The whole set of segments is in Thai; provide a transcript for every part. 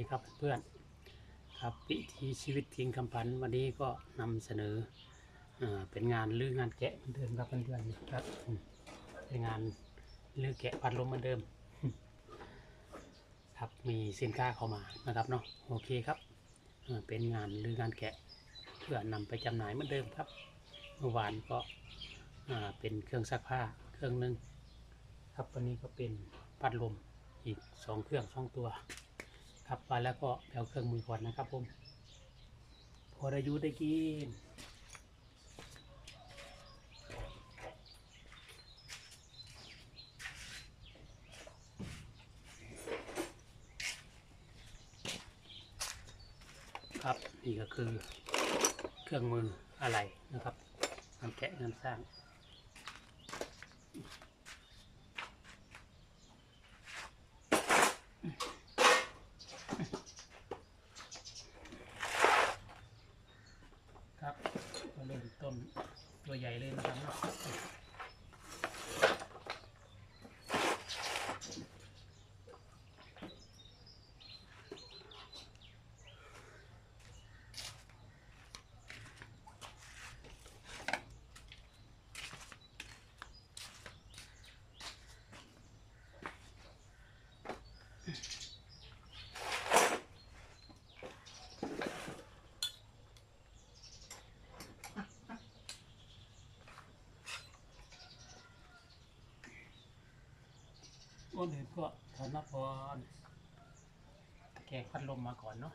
ดีครับเพื่อนครับวิถีชีวิตทิ้งคำพันธ์วันนี้ก็นำเสนอเอเป็นงานลืองานแกะเหมือนเดิมครับเพื่อนๆครับเป็นงานลือแกะพัดลมเหมือนเดิม ครับมีสินค้าเข้ามานะครับเนาะโอเคครับเป็นงานหรืองานแกะเพื่อนำไปจำหน่ายเหมือนเดิมครับเมื่อวานก็เป็นเครื่องซักผ้าเครื่องหนึ่งครับวันนี้ก็เป็นพัดลมอีกสองเครื่องสองตัว ครับไปแล้วก็ไปเอาเครื่องมือก่อนนะครับผมพอได้อยูได้กินครับนี่ก็คือเครื่องมืออะไรนะครับงานแกะงานสร้าง ครับก็เริ่มต้นตัวใหญ่เลยนะครับเนาะ อ้นอื่นก็ถอนมาพรแกะพัดลมมาก่อนเนาะ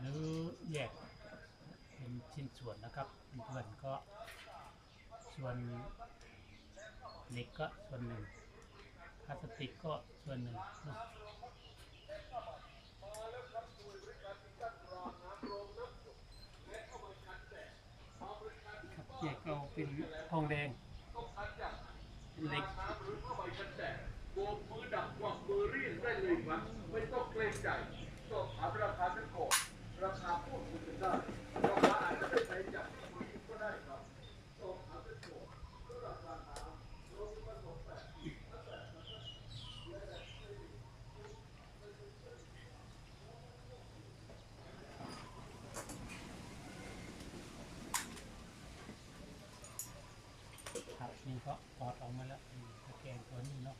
หรือแยกเป็นชิ้นส่วนนะครับเพื่อนก็ส่วน เหล็กก็ส่วนหนึ่งพลาสติกก็ส่วนหนึ่งเนอะครับแยกเอาเป็นทองแดงเป็นเหล็กโบกมือดักกวักมือรีดได้เลยครับไม่ต้องเกรงใจสอบถามราคากันก่อนราคาพูดคุยกันได้ราคาอาจจะไม่แพงจากที่คุณคิดก็ได้ครับสอบถามกันก่อนระดับราคาลดมาสองแปด ครับนี่ก็ปอดออกมาแล้วตะแกงตัวนี้เนาะ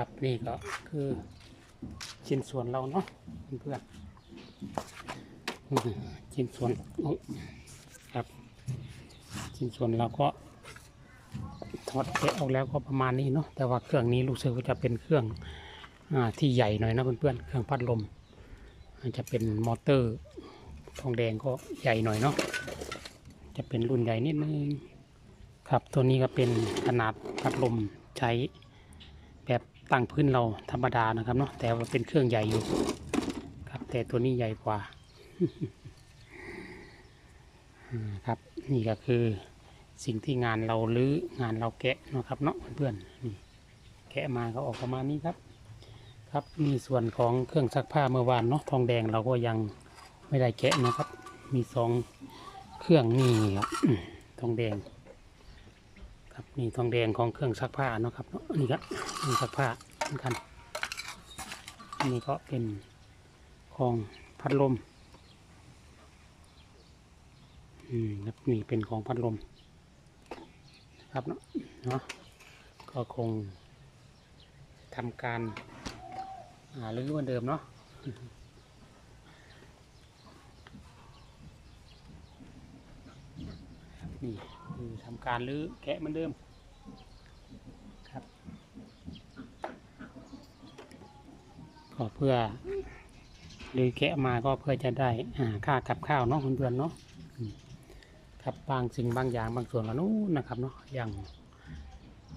ครับนี่ก็คือชิ้นส่วนเราเนาะเพื่อนๆชิ้นส่วนครับชิ้นส่วนเราก็ถอดแกะออกแล้วก็ประมาณนี้เนาะแต่ว่าเครื่องนี้รู้สึกว่าจะเป็นเครื่องอที่ใหญ่หน่อยนะเพื่อนๆเครื่องพัดลมจะเป็นมอเตอร์ทองแดงก็ใหญ่หน่อยเนาะจะเป็นรุ่นใหญ่นิดนึงครับตัวนี้ก็เป็นขนาดพัดลมใช้แบบ ตั้งพื้นเราธรรมดานะครับเนาะแต่ว่าเป็นเครื่องใหญ่อยู่ครับ แต่ตัวนี้ใหญ่กว่าครับนี่ก็คือสิ่งที่งานเราลื้องานเราแกะนะครับเนาะเพื่อนๆนี่แกะมาก็ออกประมาณนี้ครับ ครับมีส่วนของเครื่องซักผ้าเมื่อวานเนาะทองแดงเราก็ยังไม่ได้แกะนะครับ มีสองเครื่องนี่ครับทองแดง ครับนี่ทองแดงของเครื่องซักผ้าเนาะครับเนาะนี่ครับเครื่องซักผ้าเหมือนกันอันนี้ก็เป็นของพัดลมอืมครับนี่เป็นของพัดลมครับเนาะเนาะก็คงทำการอ่ารื้อเหมือนเดิมเนาะนี่ ทำการรื้อแกะเหมือนเดิมครับก็เพื่อรื้อแกะมาก็เพื่อจะได้อ่าค่ากับข้าวเนาะเพื่อนๆเนาะครับบางสิ่งบางอย่างบางส่วนก็นู้นนะครับเนาะอย่าง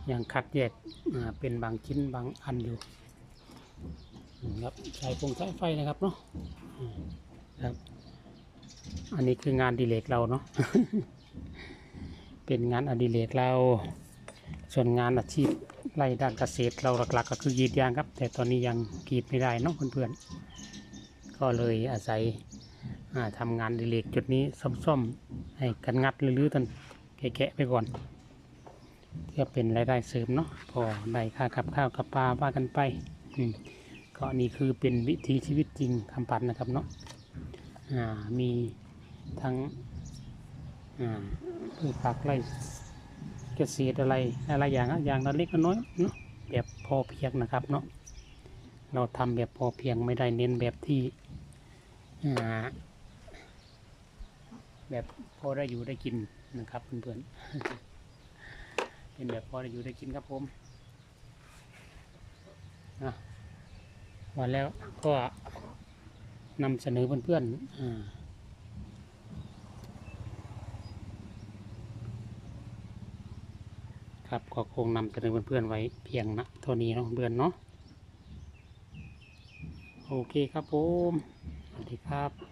อย่างคัดแยกอ่าเป็นบางชิ้นบางอันอยู่อืมครับสายฟงสายไฟนะครับเนาะอืมครับ อันนี้คืองานอดีเลกเราเนาะ เป็นงานอดิเรกเรา ส่วนงานอาชีพไร่ด้านเกษตรเราหลักๆ ก็คือกรีดยางครับ แต่ตอนนี้ยังกรีดไม่ได้เนาะเพื่อนๆ ก็เลยอาศัยอ่าทำงานอดิเรกจุดนี้ซ่อมๆให้กันงัดหรือๆตันแกะๆไปก่อนเพื่อเป็นรายได้เสริมเนาะพอได้ค่ากับข้าวกับปลาว่ากันไปก็นี่คือเป็นวิถีชีวิตจริงคำปันนะครับเนาะมีทั้ง อ่าพืชผักไร่เกษตรอะไรอะไรอย่างอะอย่างละเล็กน้อยเนาะแบบพอเพียงนะครับเนาะเราทำแบบพอเพียงไม่ได้เน้นแบบที่อ่าแบบพอได้อยู่ได้กินนะครับเพื่อนๆเป็นแบบพอได้อยู่ได้กินครับผมอะวันแล้วก็นำเสนอเพื่อนๆอ่า ครับก็คงนำเสนอเพื่อนๆไว้เพียงนะเท่านี้เนาะเพื่อนเนาะโอเคครับผมสวัสดีครับ